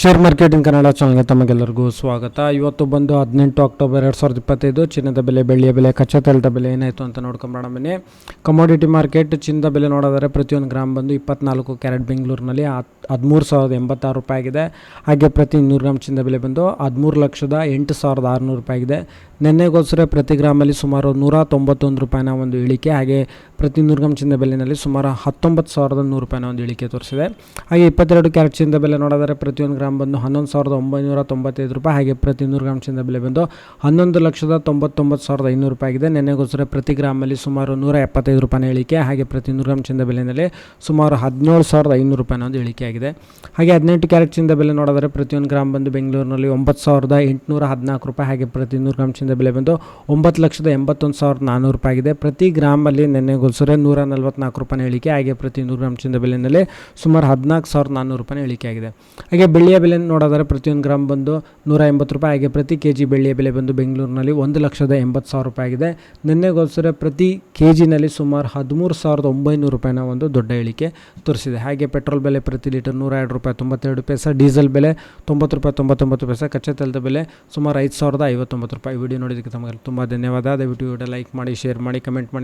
Share marketing Kannada ಚಾನಲ್ಗೆ ತಮಗೆಲ್ಲರಿಗೂ ಸ್ವಾಗತ. ಇವತ್ತು ಬಂದು ಹದಿನೆಂಟು ಅಕ್ಟೋಬರ್ ಎರಡು ಸಾವಿರದ ಇಪ್ಪತ್ತೈದು, ಚಿನ್ನದ ಬೆಲೆ, ಬೆಳ್ಳಿಯ ಬೆಲೆ, ಕಚ್ಚಾ ತೈಲದ ಬೆಲೆ ಏನಾಯಿತು ಅಂತ ನೋಡ್ಕೊಂಬರೋಣ ಬನ್ನಿ. ಕಮೋಡಿಟಿ ಮಾರ್ಕೆಟ್ ಚಿನ್ನದ ಬೆಲೆ ನೋಡಿದರೆ ಪ್ರತಿಯೊಂದು ಗ್ರಾಮ್ ಬಂದು ಇಪ್ಪತ್ನಾಲ್ಕು ಕ್ಯಾರೆಟ್ ಬೆಂಗಳೂರಿನಲ್ಲಿ ಹದಿಮೂರು ಸಾವಿರದ ಎಂಬತ್ತಾರು ರೂಪಾಯಿ ಆಗಿದೆ. ಹಾಗೆ ಪ್ರತಿ ನೂರು ಗ್ರಾಮ್ ಚಿನ್ನದ ಬೆಲೆ ಬಂದು ಹದಿಮೂರು ಲಕ್ಷದ ಎಂಟು ಸಾವಿರದ ಆರುನೂರು ರೂಪಾಯಿ ಆಗಿದೆ. ನಿನ್ನೆಗೋಸ್ಕರ ಪ್ರತಿ ಗ್ರಾಮಲ್ಲಿ ಸುಮಾರು ನೂರ ತೊಂಬತ್ತೊಂದು ರೂಪಾಯಿನ ಒಂದು ಇಳಿಕೆ, ಹಾಗೆ ಪ್ರತಿ ನೂರು ಗ್ರಾಮ್ ಚಿನ್ನದ ಬೆಲೆಯಲ್ಲಿ ಸುಮಾರು ಹತ್ತೊಂಬತ್ತು ಸಾವಿರದ ನೂರು ರೂಪಾಯಿನ ಒಂದು ಇಳಿಕೆ ತೋರಿಸಿದೆ. ಹಾಗೆ ಇಪ್ಪತ್ತೆರಡು ಕ್ಯಾರೆಟ್ ಚಿನ್ನದ ಬೆಲೆ ನೋಡೋದಾದರೆ ಪ್ರತಿಯೊಂದು ಗ್ರಾಮ್ ಬಂದು ಹನ್ನೊಂದು ಸಾವಿರದ ಒಂಬೈನೂರ ತೊಂಬತ್ತೈದು ರೂಪಾಯಿ ಹಾಗೆ ಪ್ರತಿ ನೂರು ಗ್ರಾಮ್ ಚಿನ್ನದ ಬೆಲೆ ಬಂದು ಹನ್ನೊಂದು ಲಕ್ಷದ ತೊಂಬತ್ತೊಂಬತ್ತು ಸಾವಿರದ ಐನೂರು ರೂಪಾಯಿ ಆಗಿದೆ. ನೆನೆಗೋಸ್ಕರ ಪ್ರತಿ ಗ್ರಾಮಲ್ಲಿ ಸುಮಾರು ನೂರ ಎಪ್ಪತ್ತೈದು ರೂಪಾಯಿನ ಇಳಿಕೆ ಹಾಗೆ ಪ್ರತಿ ನೂರು ಗ್ರಾಮ್ ಚಿನ್ನದ ಬೆಲೆಯಲ್ಲಿ ಸುಮಾರು ಹದಿನೇಳು ಸಾವಿರದ ಐನೂರು ರೂಪಾಯಿನ ಒಂದು ಇಳಿಕೆ ಆಗಿದೆ. ಹಾಗೆ ಹದಿನೆಂಟು ಕ್ಯಾರೆಟ್ ಚಿನ್ನದ ಬೆಲೆ ನೋಡಿದರೆ ಪ್ರತಿಯೊಂದು ಗ್ರಾಮ್ ಬಂದು ಬೆಂಗಳೂರಿನಲ್ಲಿ ಒಂಬತ್ತು ಸಾವಿರದ ಎಂಟುನೂರ ಹದಿನಾಲ್ಕು ರೂಪಾಯಿ ಹಾಗೆ ಪ್ರತಿ ನೂರು ಗ್ರಾಮ್ ಚಿನ್ನದ ಬೆಲೆ ಬಂದು ಒಂಬತ್ತು ಲಕ್ಷದ ಎಂಬತ್ತೊಂದು ಸಾವಿರದ ನಾನ್ನೂರು ರೂಪಾಯಿ ಆಗಿದೆ. ಪ್ರತಿ ಗ್ರಾಮಲ್ಲಿ ನೆನ್ನೆಗೋಸ್ಕರ ನೂರ ನಲ್ವತ್ನಾಲ್ಕು ರೂಪಾಯಿನ ಇಳಿಕೆ ಹಾಗೆ ಪ್ರತಿ ನೂರು ಗ್ರಾಮ್ ಚಿನ್ನದ ಬೆಲೆಯಲ್ಲಿ ಸುಮಾರು ಹದಿನಾಲ್ಕು ಸಾವಿರದ ನಾನ್ನೂರು ರೂಪಾಯಿನ ಇಳಿಕೆ ಆಗಿದೆ. ಹಾಗೆ ಬೆಳ್ಳಿಯ ಬೆಲೆ ನೋಡೋದಾದ್ರೆ ಪ್ರತಿಯೊಂದು ಗ್ರಾಮ್ ಬಂದು ನೂರ ಎಂಬತ್ತು ರೂಪಾಯಿ ಹಾಗೆ ಪ್ರತಿ ಕೆ ಜಿ ಬೆಳ್ಳಿಯ ಬೆಲೆ ಬಂದು ಬೆಂಗಳೂರಿನಲ್ಲಿ ಒಂದು ಲಕ್ಷದ ಎಂಬತ್ತು ಸಾವಿರ ರೂಪಾಯಿ ಆಗಿದೆ. ನಿನ್ನೆಗೋಸ್ಕರ ಪ್ರತಿ ಕೆ ಜಿನಲ್ಲಿ ಸುಮಾರು ಹದಿಮೂರು ಸಾವಿರದ ಒಂಬೈನೂರು ರೂಪಾಯಿನ ಒಂದು ದೊಡ್ಡ ಇಳಿಕೆ ತೋರಿಸಿದೆ. ಹಾಗೆ ಪೆಟ್ರೋಲ್ ಬೆಲೆ ಪ್ರತಿ ಲೀಟರ್ ನೂರ ಎರಡು ರೂಪಾಯಿ ತೊಂಬತ್ತೆರಡು ಪೈಸಾ, ಡೀಸೆಲ್ ಬೆಲೆ ತೊಂಬತ್ತು ರೂಪಾಯಿ ತೊಂಬತ್ತೊಂಬತ್ತು ಪೈಸೆ ಕಚ್ಚಾ ತೈಲದ ಬೆಲೆ ಸುಮಾರು ಐದು ಸಾವಿರದ ಐವತ್ತೊಂಬತ್ತು ರೂಪಾಯಿ. ವಿಡಿಯೋ ನೋಡಿದಕ್ಕೆ ತಮಗೆ ತುಂಬ ಧನ್ಯವಾದ. ದಯವಿಟ್ಟು ವಿಡಿಯೋ ಲೈಕ್ ಮಾಡಿ, ಶೇರ್ ಮಾಡಿ, ಕಮೆಂಟ್ ಮಾಡಿ.